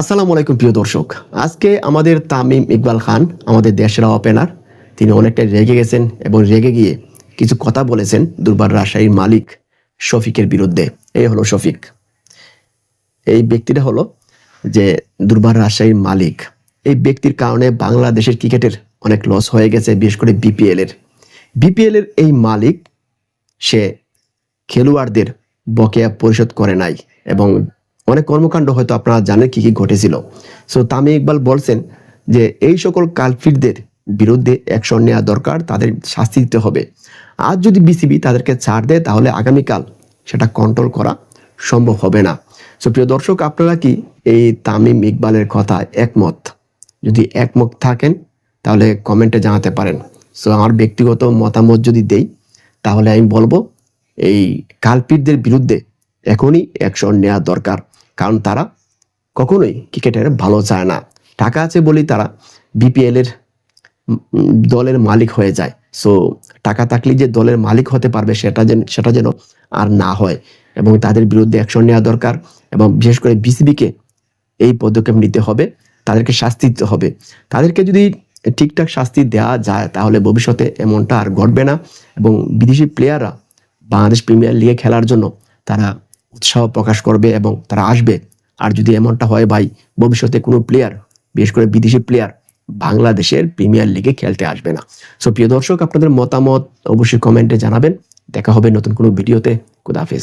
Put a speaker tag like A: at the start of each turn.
A: আসসালামু আলাইকুম, প্রিয় দর্শক। আজকে আমাদের তামিম ইকবাল খান, আমাদের দেশের ওপেনার তিনি অনেকটা রেগে গেছেন এবং রেগে গিয়ে কিছু কথা বলেছেন দুর্বার রাজশাহীর মালিক শফিকের বিরুদ্ধে। এই হলো শফিক। এই ব্যক্তিটা হলো যে দুর্বার রাজশাহীর মালিক। এই ব্যক্তির কারণে বাংলাদেশের ক্রিকেটের অনেক লস হয়ে গেছে, বিশেষ করে বিপিএল এর। বিপিএল এর এই মালিক, সে খেলোয়াড়দের বকেয়া পরিশোধ করে নাই এবং অনেক কর্মকাণ্ড হয়তো আপনারা জানেন কি কি ঘটেছিল। সো তামি ইকবাল বলছেন যে, এই সকল কালফিটদের বিরুদ্ধে অ্যাকশন নেওয়া দরকার, তাদের শাস্তি দিতে হবে। আজ যদি বিসিবি তাদেরকে ছাড় দেয়, তাহলে আগামীকাল সেটা কন্ট্রোল করা সম্ভব হবে না। সো প্রিয় দর্শক, আপনারা কি এই তামিম ইকবালের কথা একমত? যদি একমত থাকেন, তাহলে কমেন্টে জানাতে পারেন। সো আমার ব্যক্তিগত মতামত যদি দেই, তাহলে আমি বলব, এই কালপিটদের বিরুদ্ধে এখনই অ্যাকশন নেওয়া দরকার। কারণ তারা কখনোই ক্রিকেটের ভালো চায় না। টাকা আছে বলেই তারা বিপিএল এর দলের মালিক হয়ে যায়। সো টাকা থাকলে যে দলের মালিক হতে পারবে সেটা যেন সেটা যেন আর না হয়। এবং তাদের বিরুদ্ধে অ্যাকশন নেওয়া দরকার এবং বিশেষ করে বিসিবিকে এই পদক্ষেপ নিতে হবে। তাদেরকে শাস্তি দিতে হবে। তাদেরকে যদি ঠিকঠাক শাস্তি দেওয়া যায়, তাহলে ভবিষ্যতে এমনটা আর ঘটবে না। এবং বিদেশি প্লেয়াররা বাংলাদেশ প্রিমিয়ার লিগে খেলার জন্য তারা উৎসাহ প্রকাশ করবে এবং তারা আসবে। আর যদি এমনটা হয় ভাই, ভবিষ্যতে কোনো প্লেয়ার বিশেষ করে বিদেশি প্লেয়ার বাংলাদেশের প্রিমিয়ার লিগে খেলতে আসবে না। সো প্রিয় দর্শক, আপনাদের মতামত অবশ্যই কমেন্টে জানাবেন। দেখা হবে নতুন কোনো ভিডিওতে খুদাহাফিজ